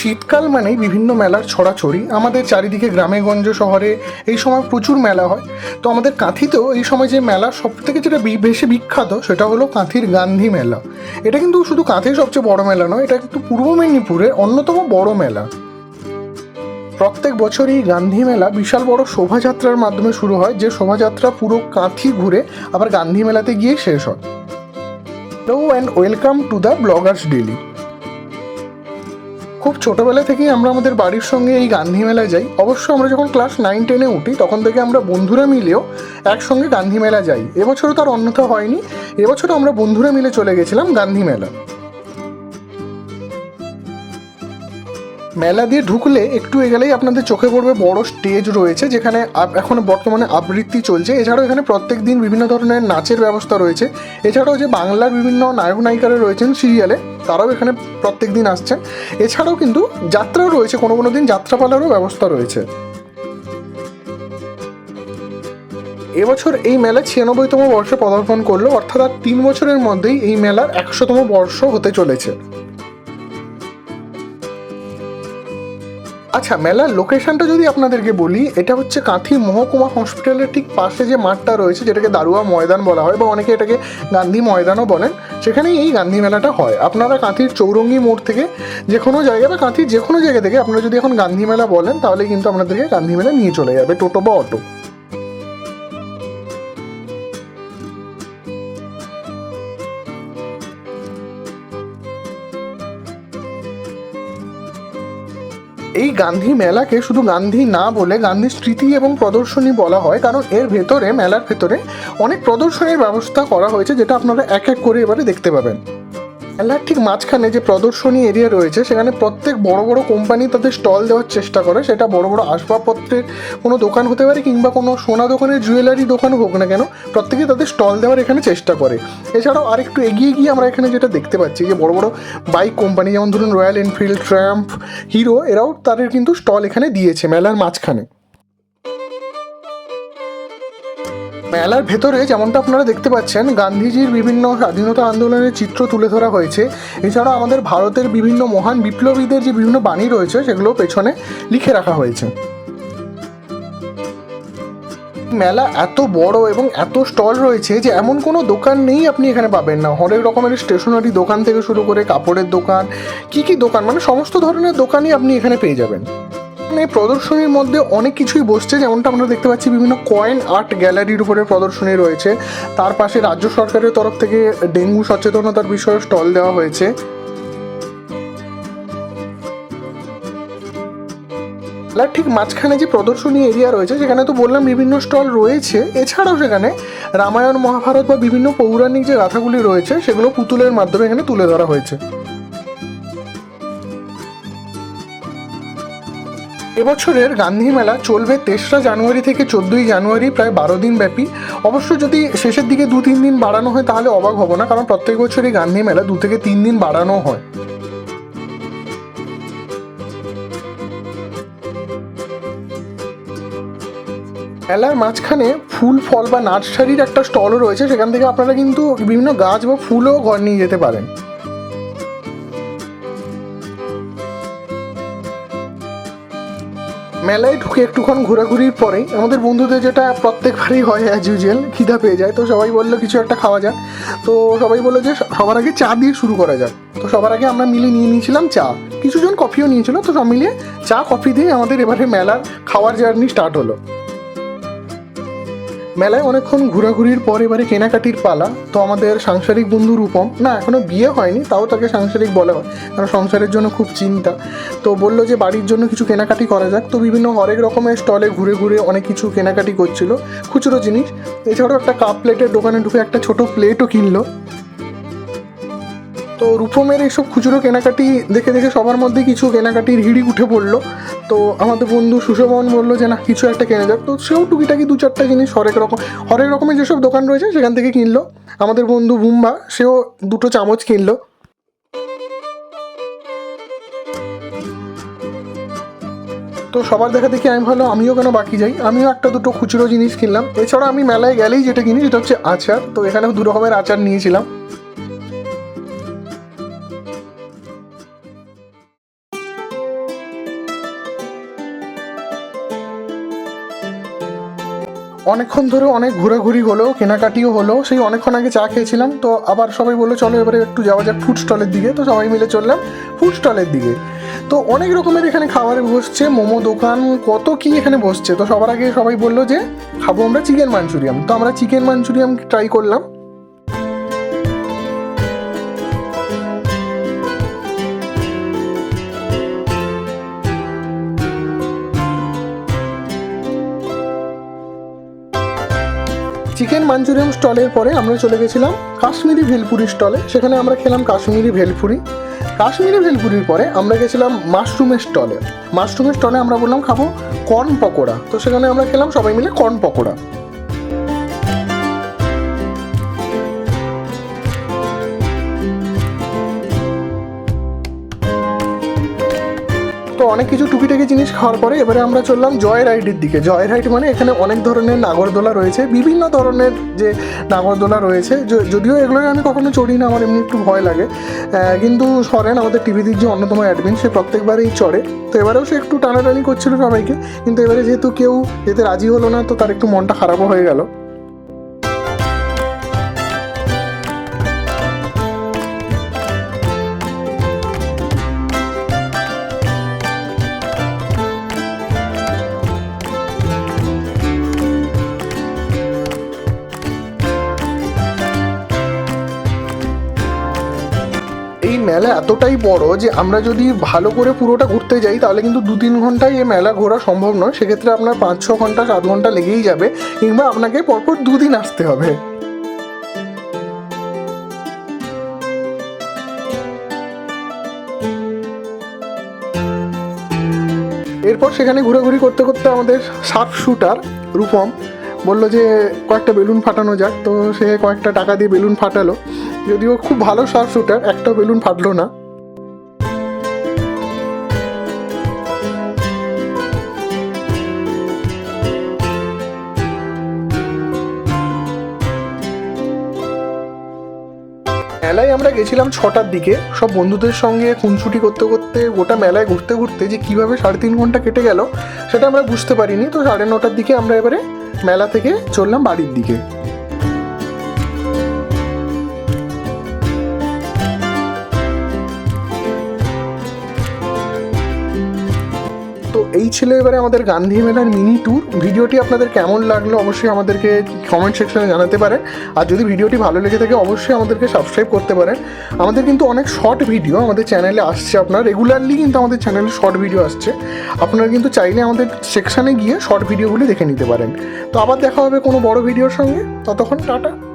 শীতকাল মানেই বিভিন্ন মেলার ছড়াছড়ি। আমাদের চারিদিকে গ্রামে গঞ্জ শহরে এই সময় প্রচুর মেলা হয়। তো আমাদের কাঁথিতেও এই সময় যে মেলা সব থেকে যেটা বেশি বিখ্যাত সেটা হলো কাঁথির গান্ধী মেলা। এটা কিন্তু শুধু কাঁথির সবচেয়ে বড় মেলা নয়, এটা কিন্তু পূর্ব মেদিনীপুরে অন্যতম বড় মেলা। প্রত্যেক বছরই গান্ধী মেলা বিশাল বড় শোভাযাত্রার মাধ্যমে শুরু হয়, যে শোভাযাত্রা পুরো কাঁথি ঘুরে আবার গান্ধী মেলাতে গিয়ে শেষ হয়। Hello and welcome to the bloggers daily খুব ছোটবেলা থেকেই আমরা আমাদের বাড়ির সঙ্গে এই গান্ধী মেলায় যাই। অবশ্য আমরা যখন ক্লাস নাইন টেনে উঠি, তখন থেকে আমরা বন্ধুরা মিলেও একসঙ্গে গান্ধী মেলা যাই। এবছরও তার অন্যথা হয়নি। এবছরও আমরা বন্ধুরা মিলে চলে গেছিলাম গান্ধী মেলা মেলা দিয়ে ঢুকলে একটু এগেলেই আপনাদের চোখে পড়বে বড় স্টেজ রয়েছে, যেখানে এখন বর্তমানে আবৃত্তি চলছে। এছাড়াও এখানে প্রত্যেক দিন বিভিন্ন ধরনের নাচের ব্যবস্থা রয়েছে। এছাড়াও যে বাংলার বিভিন্ন নায়ক নায়িকারা রয়েছেন সিরিয়ালে, তারাও এখানে প্রত্যেক দিন আসছেন। এছাড়াও কিন্তু যাত্রাও রয়েছে, কোনো কোনো দিন যাত্রাপালারও ব্যবস্থা রয়েছে। এবছর এই মেলা ছিয়ানব্বইতম বর্ষে পদার্পণ করল, অর্থাৎ আর তিন বছরের মধ্যেই এই মেলার একশোতম বর্ষ হতে চলেছে। আচ্ছা মেলার লোকেশনটা যদি আপনাদেরকে বলি, এটা হচ্ছে কাঁথি মহকুমা হসপিটালের ঠিক পাশে যে মাঠটা রয়েছে, যেটাকে দারুয়া ময়দান বলা হয়, বা অনেকে এটাকে গান্ধী ময়দানও বলেন, সেখানেই এই গান্ধী মেলাটা হয়। আপনারা কাঁথির চৌরঙ্গি মোড় থেকে যে কোনো জায়গা বা কাঁথির যে কোনো জায়গা থেকে আপনারা যদি এখন গান্ধী মেলা বলেন, তাহলে কিন্তু আপনাদেরকে গান্ধী মেলা নিয়ে চলে যাবে, টোটো বা অটো। এই গান্ধী মেলাকে শুধু গান্ধী না বলে গান্ধী স্মৃতি এবং প্রদর্শনী বলা হয়, কারণ এর ভেতরে, মেলার ভেতরে অনেক প্রদর্শনীর ব্যবস্থা করা হয়েছে, যেটা আপনারা এক এক করে এবারে দেখতে পাবেন। মেলার ঠিক মাঝখানে যে প্রদর্শনী এরিয়া রয়েছে, সেখানে প্রত্যেক বড় বড় কোম্পানি তাদের স্টল দেওয়ার চেষ্টা করে। সেটা বড় বড় আসবাবপত্রের কোনো দোকান হতে পারে কিংবা কোনো সোনা দোকানের জুয়েলারি দোকান হোক না কেন প্রত্যেকে তাদের স্টল দেওয়ার এখানে চেষ্টা করে। এছাড়াও আরেকটু এগিয়ে গিয়ে আমরা এখানে যেটা দেখতে পাচ্ছি যে বড় বড় বাইক কোম্পানি যেমন ধরুন রয়্যাল এনফিল্ড ট্র্যাম্প হিরো এরাও তাদের কিন্তু স্টল এখানে দিয়েছে মেলার মাঝখানে। মেলার ভেতরে যেমনটা আপনারা দেখতে পাচ্ছেন, গান্ধীজির বিভিন্ন স্বাধীনতা আন্দোলনের চিত্র তুলে ধরা হয়েছে। এছাড়াও আমাদের ভারতের বিভিন্ন মহান বিপ্লবীদের যে বিভিন্ন বাণী রয়েছে সেগুলো পেছনে লিখে রাখা হয়েছে। মেলা এত বড় এবং এত স্টল রয়েছে যে এমন কোনো দোকান নেই আপনি এখানে পাবেন না। অনেক রকমের স্টেশনারি দোকান থেকে শুরু করে কাপড়ের দোকান, কি কি দোকান মানে সমস্ত ধরনের দোকানই আপনি এখানে পেয়ে যাবেন। এই প্রদর্শনীর মধ্যে অনেক কিছুই বসছে, যেমনটা আমরা দেখতে পাচ্ছি বিভিন্ন কয়েন আর্ট গ্যালারির উপরে প্রদর্শনী রয়েছে। তার পাশে রাজ্য সরকারের তরফ থেকে ডেঙ্গু সচেতনতার বিষয়ে স্টল দেওয়া হয়েছে। মেলার ঠিক মাঝখানে যে প্রদর্শনী এরিয়া রয়েছে, সেখানে তো বললাম বিভিন্ন স্টল রয়েছে। এছাড়াও সেখানে রামায়ণ, মহাভারত বা বিভিন্ন পৌরাণিক যে গাথাগুলি রয়েছে, সেগুলো পুতুলের মাধ্যমে এখানে তুলে ধরা হয়েছে। এবছরের গান্ধী মেলা চলবে তেসরা জানুয়ারি থেকে চোদ্দোই জানুয়ারি, প্রায় বারো দিন ব্যাপী। অবশ্য যদি শেষের দিকে দু তিন দিন বাড়ানো হয়, তাহলে অবাক হব না, কারণ প্রত্যেক বছরই গান্ধী মেলা দু থেকে তিন দিন বাড়ানো হয়। মেলার মাঝখানে ফুল, ফল বা নার্সারির একটা স্টলও রয়েছে, সেখান থেকে আপনারা কিন্তু বিভিন্ন গাছ বা ফুলও ঘর নিয়ে যেতে পারেন। মেলায় ঢুকে একটুক্ষণ ঘোরাঘুরির পরে আমাদের বন্ধুদের যেটা প্রত্যেকবারই হয় অ্যাজ ইউজুয়াল খিদা পেয়ে যায়। তো সবাই বলল কিছু একটা খাওয়া যাক। তো সবাই বলল যে সবার আগে চা দিয়ে শুরু করা যাক। তো সবার আগে আমরা মিলে নিয়ে নিয়েছিলাম চা। কিছুজন কফিও নিয়েছিল, তো সব মিলিয়ে চা, কফি দিয়ে আমাদের এবারে মেলার খাওয়ার জার্নি স্টার্ট হলো। মেলায় অনেকক্ষণ ঘোরাঘুরির পর এবারে কেনাকাটির পালা। তো আমাদের সাংসারিক বন্ধু রূপম, না এখনও বিয়ে হয়নি, তাও তাকে সাংসারিক বলা হয়, কারণ সংসারের জন্য খুব চিন্তা। তো বলল যে বাড়ির জন্য কিছু কেনাকাটি করা যাক। তো বিভিন্ন হরেক রকমের স্টলে ঘুরে ঘুরে অনেক কিছু কেনাকাটি করছিল, খুচরো জিনিস। এছাড়াও একটা কাপ প্লেটের দোকানে ঢুকে একটা ছোট প্লেটও কিনলো। তো রূপমের এইসব খুচরো কেনাকাটি দেখে দেখে সবার মধ্যে কিছু কেনাকাটির হিড়ি উঠে পড়ল। তো আমাদের বন্ধু সুশোভন বলল যে, না, কিছু একটা কেনা যাক। তো সেও টুকিটাকি দু চারটা জিনিস হরেক রকম, হরেক রকমের যেসব দোকান রয়েছে সেখান থেকে কিনলো। আমাদের বন্ধু বুম্বা, সেও দুটো চামচ কিনলো। তো সবার দেখা দেখি আমি ভালো আমিও কেন বাকি যাই? আমিও একটা দুটো খুচরো জিনিস কিনলাম। এছাড়া আমি মেলায় গেলেই যেটা কিনি সেটা হচ্ছে আচার। তো এখানেও দু রকমের আচার নিয়েছিলাম। অনেকক্ষণ ধরে অনেক ঘোরাঘুরি হলো, কেনাকাটিও হলো, সেই অনেকক্ষণ আগে চা খেয়েছিলাম, তো আবার সবাই বলল, চলো এবারে একটু যাওয়া যাক ফুড স্টলের দিকে। তো সবাই মিলে চললাম ফুড স্টলের দিকে। তো অনেক রকমের এখানে খাবারে বসছে, মোমো দোকান, কত কি এখানে বসছে। তো সবার আগে সবাই বলল যে, খাব আমরা চিকেন মাঞ্চুরিয়াম তো আমরা চিকেন মাঞ্চুরিয়াম ট্রাই করলাম। চিকেন মাঞ্চুরিয়াম স্টলের পরে আমরা চলে গেছিলাম কাশ্মীরি ভেলপুরি স্টলে। সেখানে আমরা খেলাম কাশ্মীরি ভেলপুরি। কাশ্মীরি ভেলপুরির পরে আমরা গেছিলাম মাশরুমের স্টলে। মাশরুমের স্টলে আমরা বললাম খাব কর্ন পকোড়া। তো সেখানে আমরা খেলাম সবাই মিলে কর্ন পকোড়া। অনেক কিছু টুকিটাকি জিনিস খাওয়ার পরে এবারে আমরা চললাম জয় রাইডের দিকে। জয় রাইড মানে এখানে অনেক ধরনের নাগরদোলা রয়েছে, বিভিন্ন ধরনের যে নাগরদোলা রয়েছে যদিও এগুলোকে আমি কখনো চড়ি না, আমার এমনি একটু ভয় লাগে। কিন্তু সরেন আমাদের টিভির যে অন্যতম অ্যাডমিন সে প্রত্যেকবারেই চড়ে। তো এবারেও সে একটু টানাটানি করছিল সবাইকে, কিন্তু এবারে যেহেতু কেউ যেতে রাজি হলো না, তো তার একটু মনটা খারাপও হয়ে গেল। মেলা এতটাই বড় যে আমরা যদি ভালো করে পুরোটা ঘুরতে যাই, তাহলে কিন্তু দু তিন ঘন্টায় এই মেলা ঘোরা সম্ভব নয়। সেক্ষেত্রে আপনার পাঁচ ছ ঘণ্টা, সাত ঘণ্টা লেগেই যাবে কিংবা আপনাকে পরপর দুদিন আসতে হবে। এরপর সেখানে ঘোরাঘুরি করতে করতে আমাদের শার্প শুটার রূপম বলল যে, কয়েকটা বেলুন ফাটানো যাক। তো সে কয়েকটা টাকা দিয়ে বেলুন ফাটালো। যদিও খুব ভালো শার্প শুটার, একটা বেলুন ফাটলো না। মেলায় আমরা গেছিলাম ছটার দিকে। সব বন্ধুদের সঙ্গে খুনছুটি করতে করতে, গোটা মেলায় ঘুরতে ঘুরতে যে কীভাবে সাড়ে তিন ঘণ্টা কেটে গেল, সেটা আমরা বুঝতে পারিনি। তো সাড়ে নটার দিকে আমরা এবারে মেলা থেকে চললাম বাড়ির দিকে। ছিল এবারে আমাদের গান্ধী মেলার মিনি ট্যুর ভিডিওটি আপনাদের কেমন লাগল অবশ্যই আমাদেরকে কমেন্ট সেকশনে জানাতে পারেন। আর যদি ভিডিওটি ভালো লেগে থাকে, অবশ্যই আমাদেরকে সাবস্ক্রাইব করতে পারেন। আমাদের কিন্তু অনেক শর্ট ভিডিও আমাদের চ্যানেলে আসছে আপনার। রেগুলারলি কিন্তু আমাদের চ্যানেলে শর্ট ভিডিও আসছে। আপনারা কিন্তু চাইলে আমাদের সেকশানে গিয়ে শর্ট ভিডিওগুলি দেখে নিতে পারেন। তো আবার দেখা হবে কোনো বড় ভিডিওর সঙ্গে। ততক্ষণ টাটা।